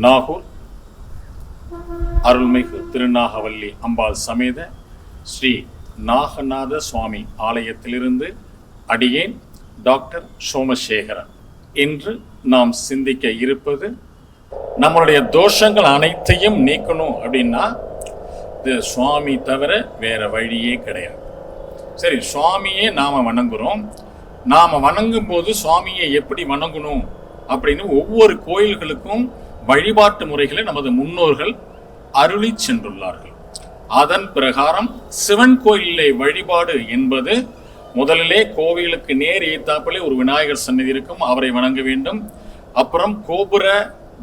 நாகூர் அருள்மிகு திருநாகவல்லி அம்பாள் சமேத ஸ்ரீ நாகநாத சுவாமி ஆலயத்திலிருந்து அடியேன் டாக்டர் சோமசேகரன். இன்று நாம் சிந்திக்க இருப்பது நம்மளுடைய தோஷங்கள் அனைத்தையும் நீக்கணும் அப்படின்னா இது சுவாமி தவிர வேற வழியே கிடையாது. சரி சுவாமியே நாம் வணங்குறோம். நாம் வணங்கும் போது சுவாமியை எப்படி வணங்கணும் அப்படின்னு ஒவ்வொரு கோயில்களுக்கும் வழிபாட்டு முறைகளை நமது முன்னோர்கள் அருளி சென்றுள்ளார்கள். அதன் பிரகாரம் சிவன் கோயிலிலே வழிபாடு என்பது முதலிலே கோவிலுக்கு நேர் ஏத்தாப்பிலே ஒரு விநாயகர் சன்னதி இருக்கும் அவரை வணங்க வேண்டும். அப்புறம் கோபுர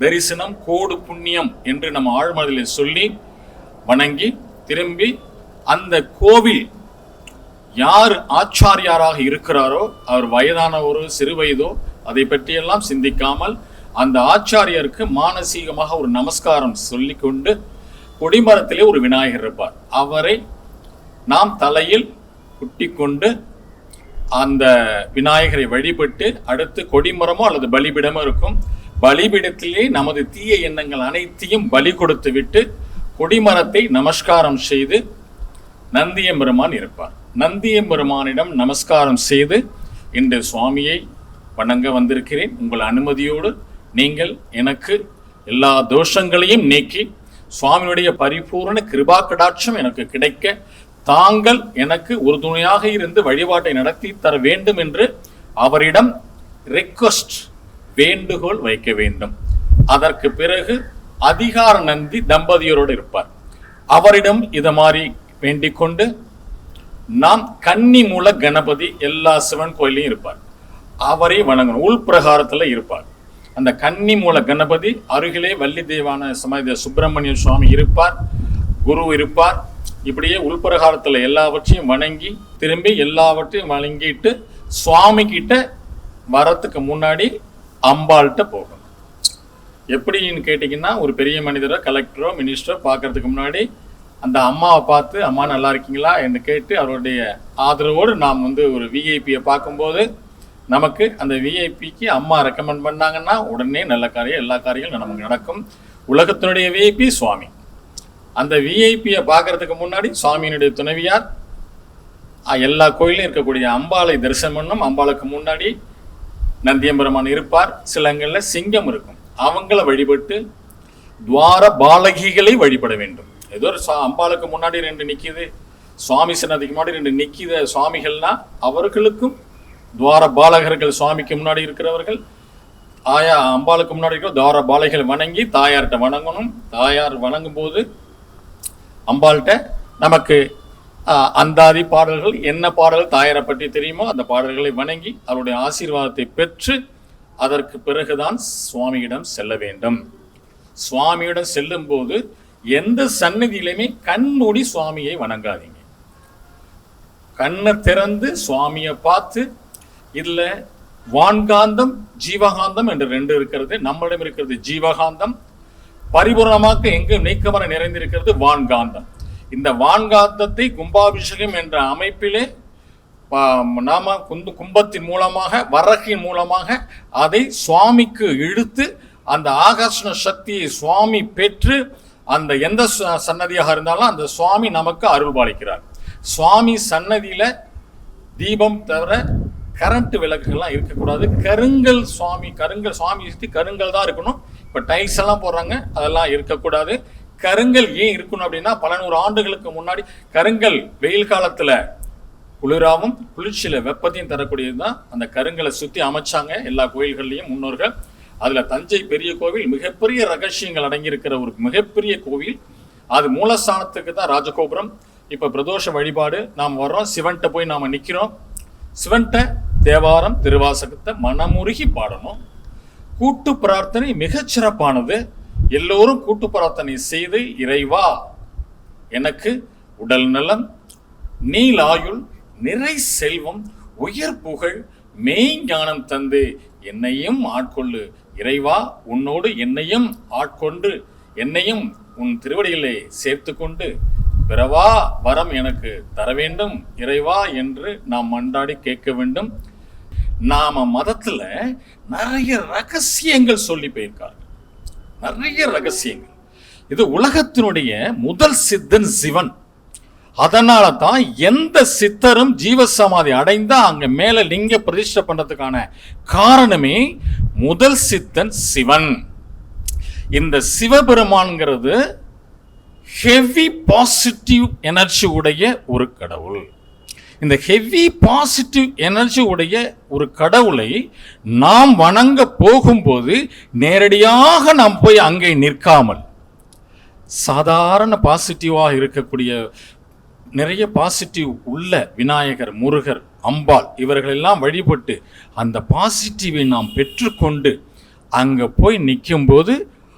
தரிசனம் கோடு புண்ணியம் என்று நம்ம ஆழ்மனதிலே சொல்லி வணங்கி திரும்பி அந்த கோவில் யார் ஆச்சாரியாராக இருக்கிறாரோ அவர் வயதானவரோ சிறு வயதோ அதை பற்றியெல்லாம் சிந்திக்காமல் அந்த ஆச்சாரியருக்கு மானசீகமாக ஒரு நமஸ்காரம் சொல்லிக்கொண்டு கொடிமரத்திலே ஒரு விநாயகர் இருப்பார். அவரை நாம் தலையில் குட்டிக்கொண்டு அந்த விநாயகரை வழிபட்டு அடுத்து கொடிமரமோ அல்லது பலிபிடமோ இருக்கும் பலிபிடத்திலே நமது தீய எண்ணங்கள் அனைத்தையும் பலி கொடுத்து விட்டு கொடிமரத்தை நமஸ்காரம் செய்து நந்தியம்பெருமான் இருப்பார். நந்தியம்பெருமானிடம் நமஸ்காரம் செய்து இன்று சுவாமியை வணங்க வந்திருக்கிறேன். உங்கள் அனுமதியோடு நீங்கள் எனக்கு எல்லா தோஷங்களையும் நீக்கி சுவாமியுடைய பரிபூர்ண கிருபா கடாட்சம் எனக்கு கிடைக்க தாங்கள் எனக்கு உறுதுணையாக இருந்து வழிபாட்டை நடத்தி தர வேண்டும் என்று அவரிடம் ரெக்வஸ்ட் வேண்டுகோள் வைக்க வேண்டும். அதற்கு பிறகு அதிகார நந்தி தம்பதியரோடு இருப்பார். அவரிடம் இதை மாதிரி வேண்டிக் கொண்டு நாம் கன்னி மூல கணபதி எல்லா சிவன் கோயிலையும் இருப்பார். அவரை வணங்கணும். உள்பிரகாரத்தில் இருப்பார். அந்த கன்னி மூல கணபதி அருகிலே வள்ளி தெய்வான சமய சுப்பிரமணிய சுவாமி இருப்பார் குரு இருப்பார். இப்படியே உள்பிரகாரத்தில் எல்லாவற்றையும் வணங்கி திரும்பி எல்லாவற்றையும் வணங்கிட்டு சுவாமி கிட்ட வரத்துக்கு முன்னாடி அம்பாள்கிட்ட போகணும். எப்படின்னு கேட்டிங்கன்னா ஒரு பெரிய மனிதரோ கலெக்டரோ மினிஸ்டரோ பார்க்கறதுக்கு முன்னாடி அந்த அம்மாவை பார்த்து அம்மா நல்லா இருக்கீங்களா? என்று கேட்டு அவருடைய ஆதரவோடு நாம் வந்து ஒரு விஐபியை பார்க்கும்போது நமக்கு அந்த விஐபிக்கு அம்மா ரெக்கமெண்ட் பண்ணாங்கன்னா உடனே நல்ல காரியம் எல்லா காரியங்களும் நமக்கு நடக்கும். உலகத்தினுடைய விஐபி சுவாமி. அந்த விஐபியை பார்க்கறதுக்கு முன்னாடி சுவாமியினுடைய துணைவியார் எல்லா கோயிலும் இருக்கக்கூடிய அம்பாளை தரிசனம் பண்ணும். அம்பாளுக்கு முன்னாடி நந்தியம்பெருமான் இருப்பார். சிலங்களில் சிங்கம் இருக்கும். அவங்கள வழிபட்டு துவார பாலகிகளை வழிபட வேண்டும். ஏதோ ஒரு சா- அம்பாளுக்கு முன்னாடி ரெண்டு நிற்கிது சுவாமி சன்னதிக்கு முன்னாடி ரெண்டு நிற்கித சுவாமிகள்னா அவர்களுக்கும் துவார பாலகர்கள் சுவாமிக்கு முன்னாடி இருக்கிறவர்கள் ஆயா அம்பாளுக்கு முன்னாடி இருக்கிற துவார பாலைகள் வணங்கி தாயார்கிட்ட வணங்கணும். தாயார் வணங்கும் போது அம்பாள்கிட்ட நமக்கு அந்தாதி பாடல்கள் என்ன பாடல்கள் தாயாரை பற்றி தெரியுமோ அந்த பாடல்களை வணங்கி அவருடைய ஆசீர்வாதத்தை பெற்று அதற்கு பிறகுதான் சுவாமியிடம் செல்ல வேண்டும். சுவாமியிடம் செல்லும் போது எந்த சன்னதியிலுமே கண்மூடி சுவாமியை வணங்காதீங்க. கண்ணை திறந்து சுவாமியை பார்த்து இதுல வான்காந்தம் ஜீவகாந்தம் என்று ரெண்டு இருக்கிறது. நம்மளிடம் இருக்கிறது ஜீவகாந்தம். பரிபூர்ணமாக எங்கு நீக்கமர நிறைந்திருக்கிறது வான்காந்தம். இந்த வான்காந்தத்தை கும்பாபிஷேகம் என்ற அமைப்பிலே நாம குந்து கும்பத்தின் மூலமாக வரகின் மூலமாக அதை சுவாமிக்கு இழுத்து அந்த ஆகர்ஷண சக்தியை சுவாமி பெற்று அந்த எந்த ச- சன்னதியாக இருந்தாலும் அந்த சுவாமி நமக்கு அருள்பாலிக்கிறார். சுவாமி சன்னதியில தீபம் தவிர கரண்ட் விளக்குகள்லாம் இருக்கக்கூடாது. கருங்கல் சுவாமி கருங்கல் சுவாமி சுற்றி கருங்கல் தான் இருக்கணும். இப்போ டைல்ஸ் எல்லாம் போடுறாங்க அதெல்லாம் இருக்கக்கூடாது. கருங்கல் ஏன் இருக்கணும் அப்படின்னா பல நூறு ஆண்டுகளுக்கு முன்னாடி கருங்கல் வெயில் காலத்தில் குளிராவும் குளிர்ச்சியில் வெப்பத்தையும் தரக்கூடியது தான் அந்த கருங்கலை சுற்றி அமைச்சாங்க எல்லா கோயில்கள்லையும் முன்னோர்கள். அதில் தஞ்சை பெரிய கோவில் மிகப்பெரிய ரகசியங்கள் அடங்கியிருக்கிற ஒரு மிகப்பெரிய கோவில். அது மூலஸ்தானத்துக்கு தான் ராஜகோபுரம். இப்போ பிரதோஷ வழிபாடு நாம் வர்றோம். சிவன்கிட்ட போய் நாம் நிற்கிறோம் சிவன்கிட்ட தேவாரம் திருவாசகத்தை மனமுருகி பாடணும். கூட்டு பிரார்த்தனை மிகச்சிறப்பானது எல்லோரும் கூட்டு பிரார்த்தனை செய்து இறைவா எனக்கு உடல் நலம் நீலாயுள் நிறை செல்வம் உயர் புகழ் மெய்ஞானம் தந்து என்னையும் ஆட்கொள்ளு. இறைவா உன்னோடு என்னையும் ஆட்கொண்டு என்னையும் உன் திருவடிகளை சேர்த்து கொண்டு பிறவா வரம் எனக்கு தர வேண்டும். இறைவா என்று நாம் மன்றாடி கேட்க வேண்டும். நாம மதத்துல நிறைய ரகசியங்கள் சொல்லி போயிருக்கார்கள் நிறைய ரகசியங்கள். இது உலகத்தினுடைய முதல் சித்தன் சிவன். அதனால தான் எந்த சித்தரும் ஜீவசமாதி அடைந்தா அங்க மேல லிங்க பிரதிஷ்டை பண்றதுக்கான காரணமே முதல் சித்தன் சிவன். இந்த சிவபெருமான்ங்கிறது ஹெவி பாசிட்டிவ் எனர்ஜி உடைய ஒரு கடவுள். இந்த ஹெவி பாசிட்டிவ் எனர்ஜி உடைய ஒரு கடவுளை நாம் வணங்க போகும்போது நேரடியாக நாம் போய் அங்கே நிற்காமல். சாதாரண பாசிட்டிவாக இருக்கக்கூடிய நிறைய பாசிட்டிவ் உள்ள விநாயகர் முருகர் அம்பாள் இவர்களெல்லாம் வழிபட்டு அந்த பாசிட்டிவை நாம் பெற்றுக்கொண்டு அங்கே போய் நிற்கும்போது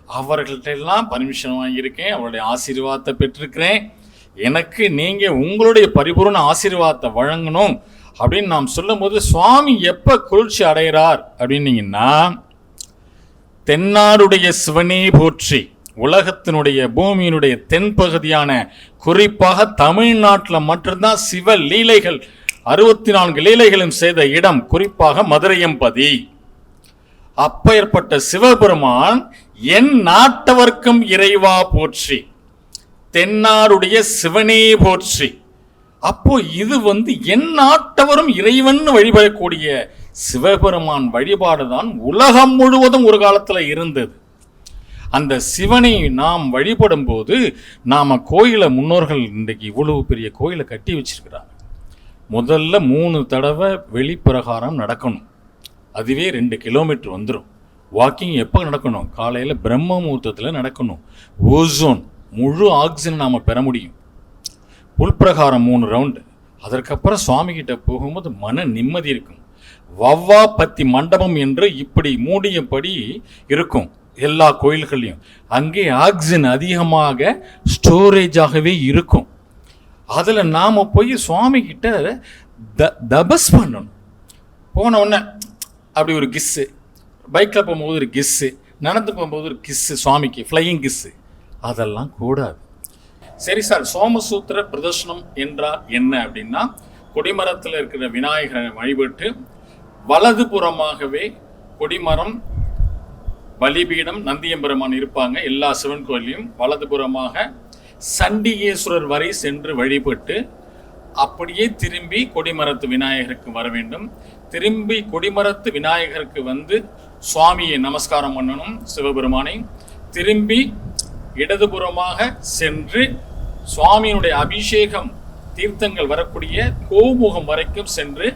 அவர்கள்ட்டெல்லாம் பர்மிஷன் வாங்கியிருக்கேன் அவருடைய ஆசீர்வாதத்தை பெற்றிருக்கிறேன். எனக்கு நீங்கள் உங்களுடைய பரிபூர்ண ஆசீர்வாதத்தை வழங்கணும் அப்படின்னு நாம் சொல்லும்போது சுவாமி எப்போ குளிர்ச்சி அடைகிறார்? அப்படின்னீங்கன்னா தென்னாருடைய சிவனே போற்றி உலகத்தினுடைய பூமியினுடைய தென்பகுதியான குறிப்பாக தமிழ்நாட்டில் மட்டும்தான் சிவ லீலைகள் அறுபத்தி நான்கு லீலைகளும் செய்த இடம் குறிப்பாக மதுரையம்பதி அப்பேற்பட்ட சிவபெருமான் என் நாட்டவர்க்கும் இறைவா போற்றி. தென்னாடுடைய சிவனே போற்றி. அப்போ இது வந்து என் நாட்டவரும் இறைவன் வழிபடக்கூடிய சிவபெருமான் வழிபாடு தான் உலகம் முழுவதும் ஒரு காலத்தில் இருந்தது. அந்த சிவனை நாம் வழிபடும் போது நாம் கோயிலை முன்னோர்கள் இன்றைக்கு இவ்வளவு பெரிய கோயிலை கட்டி வச்சிருக்கிறாங்க. முதல்ல மூணு தடவை வெளிப்பிரகாரம் நடக்கணும். அதுவே ரெண்டு கிலோமீட்டர் வந்துடும் வாக்கிங் எப்போ நடக்கணும்? காலையில் பிரம்ம முகூர்த்தத்தில் நடக்கணும். ஓசோன் முழு ஆக்சிஜன் நாம் பெற முடியும். உள்பிரகாரம் மூணு ரவுண்டு அதற்கப்புறம் சுவாமிகிட்ட போகும்போது மன நிம்மதி இருக்கும். வவ்வா பத்தி மண்டபம் என்று இப்படி மூடியபடி இருக்கும் எல்லா கோயில்கள்லையும். அங்கே ஆக்சிஜன் அதிகமாக ஸ்டோரேஜாகவே இருக்கும். அதில் நாம் போய் சுவாமிகிட்ட த தபஸ் பண்ணணும். போன உடனே அப்படி ஒரு கிஸ்ஸு பைக்கில் போகும்போது ஒரு கிஸ்ஸு நடந்து போகும்போது ஒரு கிஸ்ஸு சுவாமிக்கு ஃப்ளையிங் கிஸ்ஸு அதெல்லாம் கூடாது. சரி சார் சோமசூத்திர பிரதர்ஷனம் என்றால் என்ன அப்படின்னா கொடிமரத்தில் இருக்கிற விநாயகரை வழிபட்டு வலதுபுறமாகவே கொடிமரம் பலிபீடம் நந்தியம்பெருமான் இருப்பாங்க எல்லா சிவன் கோயிலையும் வலதுபுறமாக சண்டிகேஸ்வரர் வரை சென்று வழிபட்டு அப்படியே திரும்பி கொடிமரத்து விநாயகருக்கு வர வேண்டும். திரும்பி கொடிமரத்து விநாயகருக்கு வந்து சுவாமியை நமஸ்காரம் பண்ணணும் சிவபெருமானை. திரும்பி இடதுபுறமாக சென்று சுவாமியினுடைய அபிஷேகம் தீர்த்தங்கள் வரக்கூடிய கோமுகம் வரைக்கும் சென்று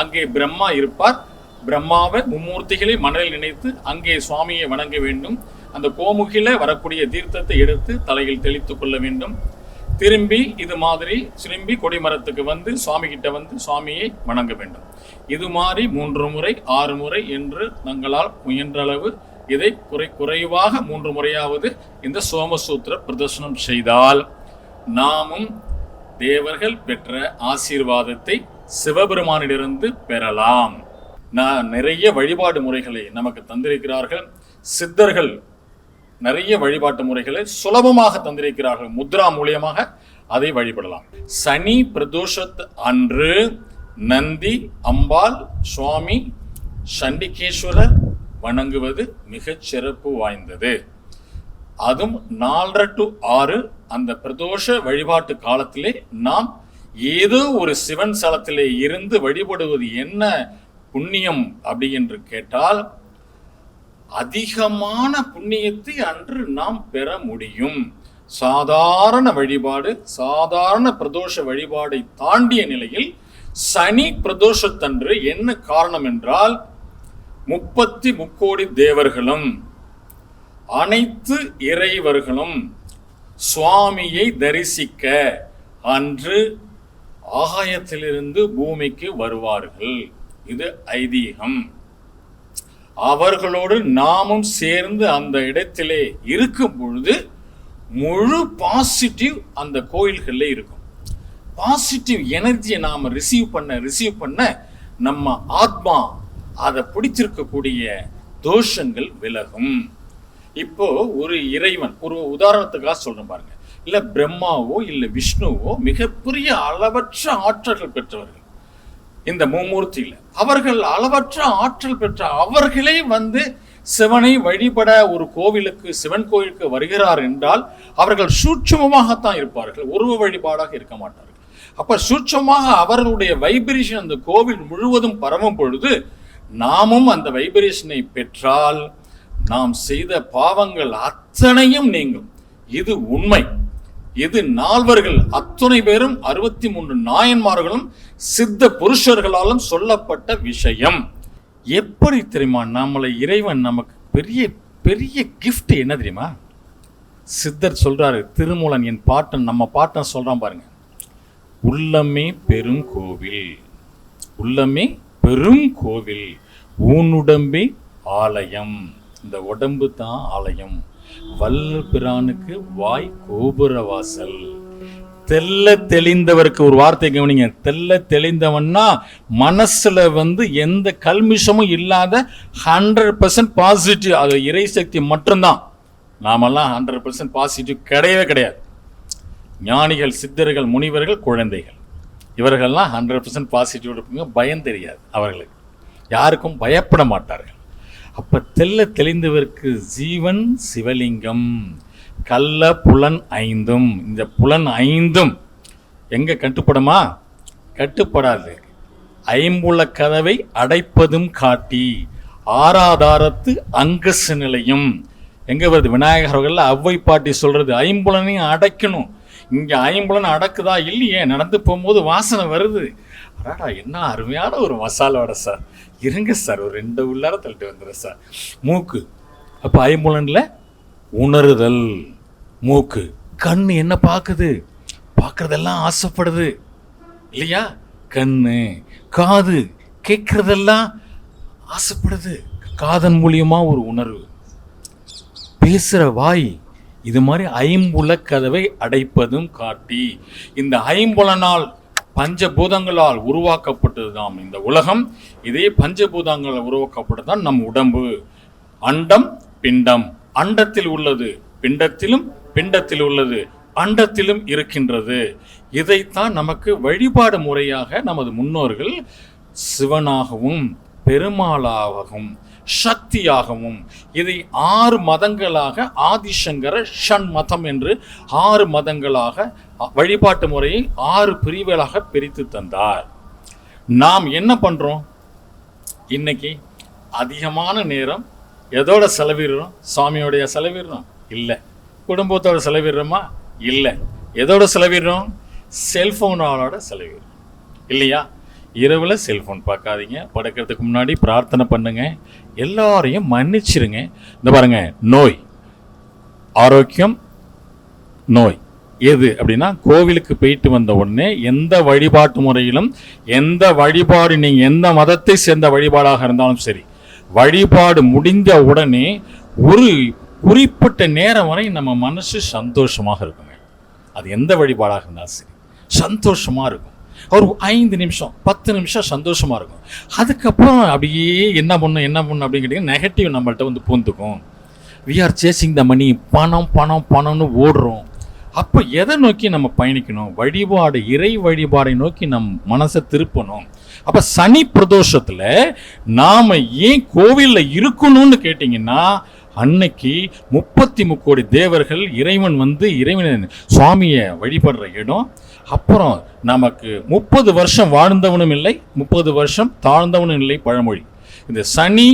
அங்கே பிரம்மா இருப்பார். பிரம்மாவை மும்மூர்த்திகளை மனதில் நினைத்து அங்கே சுவாமியை வணங்க வேண்டும். அந்த கோமுகில வரக்கூடிய தீர்த்தத்தை எடுத்து தலையில் தெளித்து கொள்ள வேண்டும். திரும்பி இது மாதிரி திரும்பி கொடிமரத்துக்கு வந்து சுவாமி கிட்ட வந்து சுவாமியை வணங்க வேண்டும். இது மாதிரி மூன்று முறை ஆறு முறை என்று தங்களால் முயன்றளவு இதை குறை குறைவாக மூன்று முறையாவது இந்த சோமசூத்திர பிரதர்சனம் செய்தால் நாமும் தேவர்கள் பெற்ற ஆசீர்வாதத்தை சிவபெருமானிலிருந்து பெறலாம். நான் நிறைய வழிபாடு முறைகளை நமக்கு தந்திருக்கிறார்கள். சித்தர்கள் நிறைய வழிபாட்டு முறைகளை சுலபமாக தந்திருக்கிறார்கள். முத்ரா மூலியமாக அதை வழிபடலாம். சனி பிரதோஷத்து அன்று நந்தி அம்பாள் சுவாமி சண்டிகேஸ்வரர் வணங்குவது மிகச் சிறப்பு வாய்ந்தது. அதுவும் நாலரை டு ஆறு அந்த பிரதோஷ வழிபாட்டு காலத்திலே நாம் ஏதோ ஒரு சிவன் சலத்திலே இருந்து வழிபடுவது என்ன புண்ணியம் அப்படி என்று கேட்டால் அதிகமான புண்ணியத்தை அன்று நாம் பெற முடியும். சாதாரண வழிபாடு சாதாரண பிரதோஷ வழிபாடை தாண்டிய நிலையில் சனி பிரதோஷத்தன்று என்ன காரணம் என்றால் முப்பத்தி முக்கோடி தேவர்களும் அனைத்து இறைவர்களும் சுவாமியை தரிசிக்க அன்று ஆகாயத்திலிருந்து பூமிக்கு வருவார்கள். இது ஐதீகம். அவர்களோடு நாமும் சேர்ந்து அந்த இடத்திலே இருக்கும் பொழுது முழு பாசிட்டிவ் அந்த கோயில்களில் இருக்கும். பாசிட்டிவ் எனர்ஜியை நாம் ரிசீவ் பண்ண ரிசீவ் பண்ண நம்ம ஆத்மா அதை பிடிச்சிருக்கக்கூடிய தோஷங்கள் விலகும். இப்போ ஒரு இறைவன் ஒரு உதாரணத்துக்காக சொல்றேன் பாருங்க. இல்ல பிரம்மாவோ இல்ல விஷ்ணுவோ மிகப்பெரிய அளவற்ற ஆற்றல்கள் பெற்றவர்கள். இந்த மும்மூர்த்தியில. அவர்கள் அளவற்ற ஆற்றல் பெற்ற அவர்களே வந்து சிவனை வழிபட ஒரு கோவிலுக்கு சிவன் கோவிலுக்கு வருகிறார் என்றால் அவர்கள் சூட்சமமாகத்தான் இருப்பார்கள். உருவ வழிபாடாக இருக்க மாட்டார்கள். அப்ப சூட்சமாக அவர்களுடைய வைப்ரேஷன் அந்த கோவில் முழுவதும் பரவும் பொழுது நாமும் அந்த வைப்ரேஷனை பெற்றால் நாம் செய்த பாவங்கள் அத்தனையும் நீங்கும். இது உண்மை. இது நால்வர்கள் அத்துணை பேரும் அறுபத்தி மூன்று நாயன்மார்களும் சித்த புருஷர்களாலும் சொல்லப்பட்ட விஷயம். எப்படி தெரியுமா நம்மளை இறைவன் நமக்கு பெரிய பெரிய கிஃப்ட் என்ன தெரியுமா? சித்தர் சொல்றாரு திருமூலன் என் பாட்டன் நம்ம பாட்டன் சொல்றான் பாருங்க. உள்ளமே பெரும் கோவில் உள்ளமே பெரும் கோவில் ஊனுடம்பே ஆலயம். இந்த உடம்பு தான் ஆலயம். வல்ல பிரானுக்கு வாய் கோபுர வாசல். தெல்ல தெளிந்தவருக்கு ஒரு வார்த்தை கவனிங்க. தெல்ல தெளிந்தவன்னா மனசுல வந்து எந்த கல்மிஷமும் இல்லாத ஹண்ட்ரட் பர்சன்ட் பாசிட்டிவ் அது இறை சக்தி மட்டும்தான். நாமெல்லாம் ஹண்ட்ரட் பர்சன்ட் பாசிட்டிவ் கிடையவே கிடையாது. ஞானிகள் சித்தர்கள் முனிவர்கள் குழந்தைகள். இவர்கள்லாம் ஹண்ட்ரட் பர்சன்ட் பாசிட்டிவ் இருப்பாங்க பயம் தெரியாது அவர்களுக்கு. யாருக்கும் பயப்பட மாட்டார்கள். அப்போ தெல்ல தெளிந்தவருக்கு ஜீவன் சிவலிங்கம் கள்ள புலன் ஐந்தும் இந்த புலன் ஐந்தும் எங்கே கட்டுப்படுமா? கட்டுப்படாது. ஐம்புல கதவை அடைப்பதும் காட்டி ஆராதாரத்து அங்கச நிலையும். எங்கே வருது? விநாயகர் அவ்வை பாட்டி சொல்கிறது ஐம்புலனையும் அடைக்கணும். இங்கே ஐம்புலன் அடக்குதா? இல்லையே. நடந்து போகும்போது வாசனை வருது. அடாடா என்ன அருமையான ஒரு மசாலா வடை சார். இருங்க சார் ஒரு ரெண்டு உள்ளார தள்ளிட்டு வந்துடுறேன் சார். மூக்கு. அப்போ ஐம்புலன்ல உணருதல். மூக்கு. கண் என்ன பார்க்குது பார்க்கறதெல்லாம் ஆசைப்படுது. இல்லையா? கண் காது. கேட்குறதெல்லாம் ஆசைப்படுது. காதன் மூலியமா ஒரு உணர்வு. பேசுகிற வாய். இது மாதிரி ஐம்புல கதவை அடைப்பதும் காட்டி. இந்த ஐம்புலனால் பஞ்சபூதங்களால் உருவாக்கப்பட்டதுதான் இந்த உலகம். இதே பஞ்சபூதங்களால் உருவாக்கப்பட்டதுதான் நம் உடம்பு. அண்டம் பிண்டம். அண்டத்தில் உள்ளது பிண்டத்திலும் பிண்டத்தில் உள்ளது அண்டத்திலும் இருக்கின்றது. இதைத்தான் நமக்கு வழிபாடு முறையாக நமது முன்னோர்கள் சிவனாகவும் பெருமாளாகவும் சக்தியாகவும் இதை ஆறு மதங்களாக ஆதிசங்கர ஷண் மதம் என்று ஆறு மதங்களாக வழிபாட்டு முறையை ஆறு பிரிவுகளாக பிரித்து தந்தார். நாம் என்ன பண்ணுறோம் இன்னைக்கு அதிகமான நேரம் எதோட செலவிடுறோம்? சாமியோடைய செலவிடுறோம்? இல்லை. குடும்பத்தோட செலவிடுறோமா? இல்லை. எதோட செலவிடுறோம்? செல்ஃபோனோட செலவிடுறோம். இல்லையா? இரவில் செல்ஃபோன் பார்க்காதீங்க. படுக்கிறதுக்கு முன்னாடி பிரார்த்தனை பண்ணுங்கள் எல்லாரையும் மன்னிச்சிருங்க. இந்த பாருங்க நோய். ஆரோக்கியம் நோய். எது அப்படின்னா கோவிலுக்கு போயிட்டு வந்த உடனே எந்த வழிபாட்டு முறையிலும் எந்த வழிபாடு நீங்கள் எந்த மதத்தை சேர்ந்த வழிபாடாக இருந்தாலும் சரி வழிபாடு முடிந்த உடனே ஒரு குறிப்பிட்ட நேரம் வரை நம்ம மனசு சந்தோஷமாக இருக்குங்க. அது எந்த வழிபாடாக இருந்தாலும் சரி சந்தோஷமாக இருக்கும். ஒரு ஐந்து நிமிஷம் பத்து நிமிஷம் சந்தோஷமாக இருக்கும். அதுக்கப்புறம் அப்படியே என்ன பண்ணும் என்ன பண்ணும் அப்படின்னு கேட்டீங்கன்னா நெகட்டிவ் நம்மள்கிட்ட வந்து பூந்துக்கும். We are chasing the money பணம் பணம் பணம்னு ஓடுறோம். அப்போ எதை நோக்கி நம்ம பயணிக்கணும்? வழிபாடு இறை வழிபாடை நோக்கி நம் மனசை திருப்பணும். அப்போ சனி பிரதோஷத்தில் நாம் ஏன் கோவிலில் இருக்கணும்னு கேட்டிங்கன்னா அன்னைக்கு முப்பத்தி முக்கோடி தேவர்கள் இறைவன் வந்து இறைவன் சுவாமியை வழிபடுற இடம். அப்புறம் நமக்கு முப்பது வருஷம் வாழ்ந்தவனும் இல்லை முப்பது வருஷம் தாழ்ந்தவனும் இல்லை பழமொழி. இந்த சனி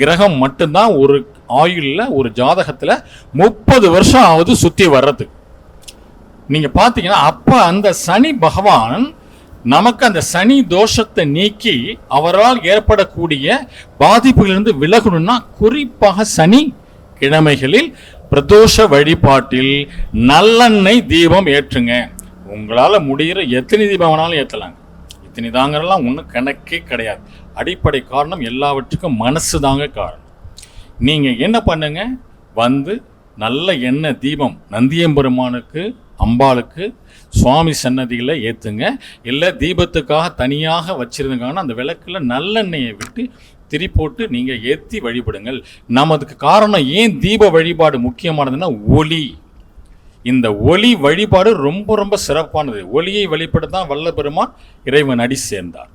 கிரகம் மட்டும்தான் ஒரு ஆயுளில் ஒரு ஜாதகத்தில் முப்பது வருஷம் ஆகுது சுற்றி வர்றதுக்கு. நீங்கள் பார்த்தீங்கன்னா அப்போ அந்த சனி பகவான் நமக்கு அந்த சனி தோஷத்தை நீக்கி அவரால் ஏற்படக்கூடிய பாதிப்புகளிலிருந்து விலகணும்னா குறிப்பாக சனி கிழமைகளில் பிரதோஷ வழிபாட்டில் நல்லெண்ணெய் தீபம் ஏற்றுங்க. உங்களால் முடிகிற எத்தனை தீபம் வேணாலும் ஏற்றலாங்க இத்தனை தாங்கிறலாம் ஒன்றும் கணக்கே கிடையாது. அடிப்படை காரணம் எல்லாவற்றுக்கும் மனசு தாங்க காரணம். நீங்கள் என்ன பண்ணுங்க? வந்து நல்ல எண்ணெய் தீபம் நந்தியம்பெருமானுக்கு அம்பாளுக்கு சுவாமி சன்னதியில் ஏற்றுங்க இல்லை தீபத்துக்காக தனியாக வச்சுருந்தாங்கன்னா அந்த விளக்குல நல்லெண்ணெயை விட்டு திரி போட்டு நீங்கள் ஏற்றி வழிபடுங்கள். நமதுக்கு காரணம் ஏன் தீப வழிபாடு முக்கியமானதுன்னா ஒளி இந்த ஒளி வழிபாடு ரொம்ப ரொம்ப சிறப்பானது. ஒளியை வழிபட வல்லபெருமான் வல்ல பெருமான் இறைவன் அடி சேர்ந்தார்.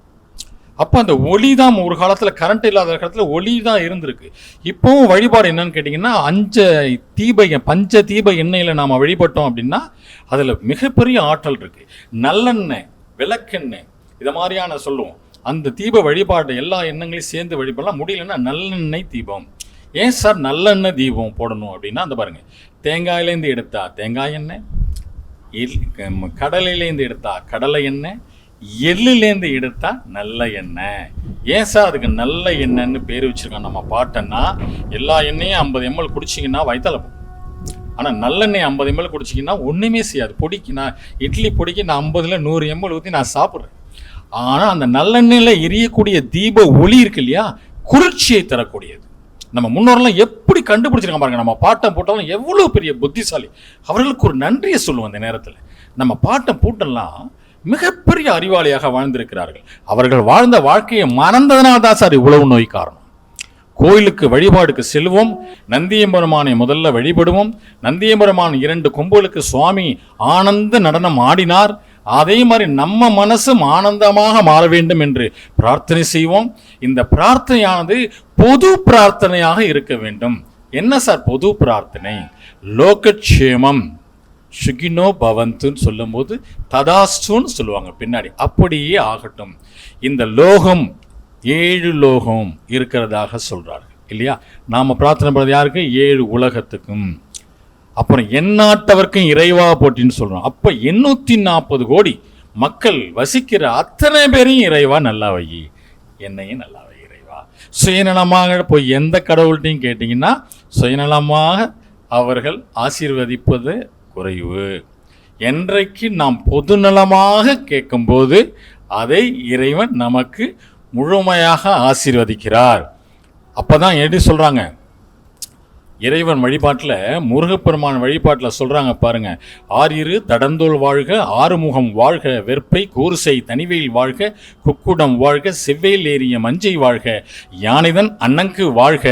அப்போ அந்த ஒளி தான் ஒரு காலத்தில் கரண்ட் இல்லாத காலத்தில் ஒளி தான் இருந்திருக்கு. இப்போவும் வழிபாடு என்னன்னு கேட்டிங்கன்னா அஞ்ச தீப பஞ்ச தீப எண்ணெயில் நாம் வழிபட்டோம் அப்படின்னா அதில் மிகப்பெரிய ஆற்றல் இருக்குது நல்லெண்ணெய் விளக்கெண்ணெய் இதை மாதிரியான சொல்லுவோம். அந்த தீப வழிபாடு எல்லா எண்ணங்களையும் சேர்ந்து வழிபடலாம். முடியலன்னா நல்லெண்ணெய் தீபம். ஏன் சார் நல்லெண்ணெய் தீபம் போடணும் அப்படின்னா அந்த பாருங்கள் தேங்காயிலேருந்து எடுத்தா தேங்காய் எண்ணெய் எள் கடலையிலேருந்து எடுத்தா கடலை எண்ணெய் எள்ளுலேருந்து எடுத்தா நல்ல எண்ணெய். ஏன் சார் அதுக்கு நல்ல எண்ணெய்ன்னு பேர் வச்சிருக்கோம் நம்ம பாட்டன்னா எல்லா எண்ணெயும் ஐம்பது எம்எல் குடிச்சிங்கன்னா வயிற்றலப்போம் ஆனால் நல்லெண்ணெய் ஐம்பது எம்எல் குடிச்சிங்கன்னா ஒன்றுமே செய்யாது. பொடிக்கு நான் இட்லி பொடிக்கு நான் ஐம்பதுல நூறு எம்எல் ஊற்றி நான் சாப்பிட்றேன். ஆனால் அந்த நல்லெண்ணெயில் எரியக்கூடிய தீப ஒளி இருக்கு இல்லையா? குளிர்ச்சியை தரக்கூடியது. நம்ம முன்னோரெல்லாம் எப்படி கண்டுபிடிச்சிருக்காங்க பாருங்க நம்ம பாட்டம் போட்டாலும் எவ்வளோ பெரிய புத்திசாலி. அவர்களுக்கு ஒரு நன்றியை சொல்லுவோம் அந்த நேரத்தில். நம்ம பாட்டம் பூட்டெல்லாம் மிகப்பெரிய அறிவாளியாக வாழ்ந்திருக்கிறார்கள். அவர்கள் வாழ்ந்த வாழ்க்கையை மறந்ததனால் தான் சார் இவ்வளவு நோய் காரணம். கோயிலுக்கு வழிபாடுக்கு செல்வோம் நந்தியம்பெருமானை முதல்ல வழிபடுவோம் நந்தியம்பெருமான் இரண்டு கொம்புகளுக்கு சுவாமி ஆனந்த நடனம் ஆடினார். அதே மாதிரி நம்ம மனசும் ஆனந்தமாக மாற வேண்டும் என்று பிரார்த்தனை செய்வோம். இந்த பிரார்த்தனையானது பொது பிரார்த்தனையாக இருக்க வேண்டும். என்ன சார் பொது பிரார்த்தனை? லோகக்ஷேமம். சுகினோ பவந்துன்னு சொல்லும்போது ததாஸ்துன்னு சொல்லுவாங்க பின்னாடி. அப்படியே ஆகட்டும். இந்த லோகம் ஏழு லோகம் இருக்கிறதாக சொல்கிறார்கள் இல்லையா? நாம் பிரார்த்தனை பண்ணுறது யாருக்கு? ஏழு உலகத்துக்கும். அப்புறம் எந்நாட்டவர்க்கும் இறைவா போட்டின்னு சொல்கிறோம் அப்போ எண்ணூற்றி நாற்பது கோடி மக்கள் வசிக்கிற அத்தனை பேரையும் இறைவா நல்லா வை. என்னையும் நல்லா வை இறைவா. சுயநலமாக போய் எந்த கடவுள்கிட்டையும் கேட்டிங்கன்னா சுயநலமாக அவர்கள் ஆசீர்வதிப்பது குறைவு. என்றைக்கு நாம் பொதுநலமாக கேட்கும்போது அதை இறைவன் நமக்கு முழுமையாக ஆசீர்வதிக்கிறார். அப்பதான் எப்படி சொல்கிறாங்க இறைவன் வழிபாட்டில் முருகப்பெருமான் வழிபாட்டில் சொல்கிறாங்க பாருங்க ஆறிரு தடந்தோல் வாழ்க ஆறுமுகம் வாழ்க வெற்பை கூறுசை தனிவெயில் வாழ்க குக்குடம் வாழ்க செவ்வேல் ஏறிய மஞ்சை வாழ்க யானைதன் அன்னங்கு வாழ்க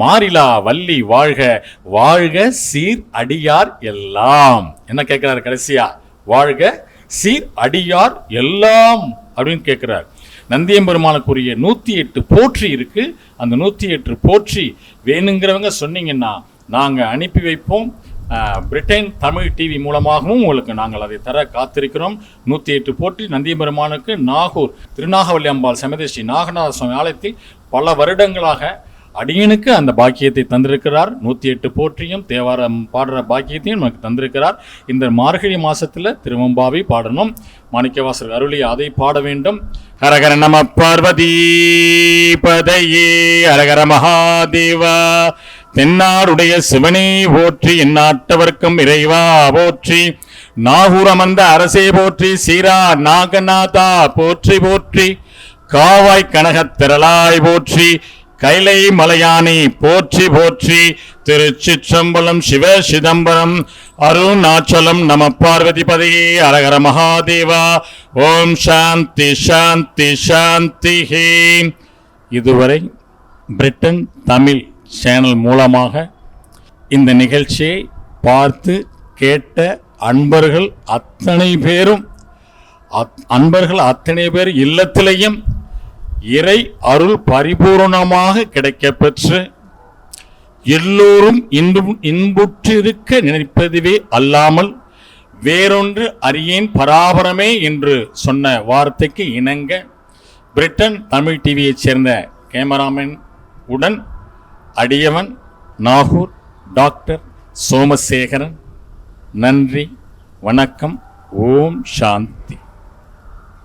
மாறிலா வள்ளி வாழ்க வாழ்க சீர் அடியார் எல்லாம். என்ன கேட்குறாரு கடைசியா? வாழ்க சீர் அடியார் எல்லாம் அப்படின்னு கேட்குறாரு நந்தியம்பெருமானுக்குரிய நூற்றி எட்டு போற்றி இருக்குது அந்த நூற்றி எட்டு போற்றி வேணுங்கிறவங்க சொன்னீங்கன்னா நாங்கள் அனுப்பி வைப்போம். பிரிட்டன் தமிழ் டிவி மூலமாகவும் உங்களுக்கு நாங்கள் அதை தர காத்திருக்கிறோம். நூற்றி எட்டு போற்றி நந்தியம்பெருமானுக்கு நாகூர் திருநாகவல்லி அம்பாள் சமதேஷி நாகநாத சுவாமி ஆலயத்தில் பல வருடங்களாக அடியனுக்கு அந்த பாக்கியத்தை தந்திருக்கிறார். நூற்றி எட்டு போற்றியும் தேவாரம் பாடுற பாக்கியத்தையும் நமக்கு தந்திருக்கிறார். இந்த மார்கழி மாசத்துல திருவம்பாவை பாடணும். மாணிக்கவாசர் அருளி அதை பாட வேண்டும். ஹரஹர நம பார்வதி பதையே ஹரஹர மகாதேவா. தென்னாருடைய சிவனே போற்றி எந்நாட்டவர்க்கும் இறைவா போற்றி. நாகூரமந்த அரசே போற்றி சீரா நாகநாதா போற்றி போற்றி. காவாய் கனகத் திரளாய் போற்றி. கைலை மலையானி போற்றி போற்றி திருச்சிற்றம்பலம் சிவ சிதம்பரம் அருணாச்சலம் நம பார்வதிபதி அரகர மகாதேவா. ஓம் சாந்தி சாந்தி சாந்தி இதுவரை பிரிட்டன் தமிழ் சேனல் மூலமாக இந்த நிகழ்ச்சியை பார்த்து கேட்ட அன்பர்கள் அத்தனை பேரும் அன்பர்கள் அத்தனை பேர் இல்லத்திலையும் இறை அருள் பரிபூரணமாக கிடைக்கப்பெற்று எல்லோரும் இன்பும் இன்புற்றிருக்க நினைப்பதுவே அல்லாமல் வேறொன்று அறியேன் பராபரமே என்று சொன்ன வார்த்தைக்கு இணங்க பிரிட்டன் தமிழ் டிவியைச் சேர்ந்த கேமராமேன் உடன் அடியவன் நாகூர் டாக்டர் சோமசேகரன். நன்றி வணக்கம் ஓம் சாந்தி.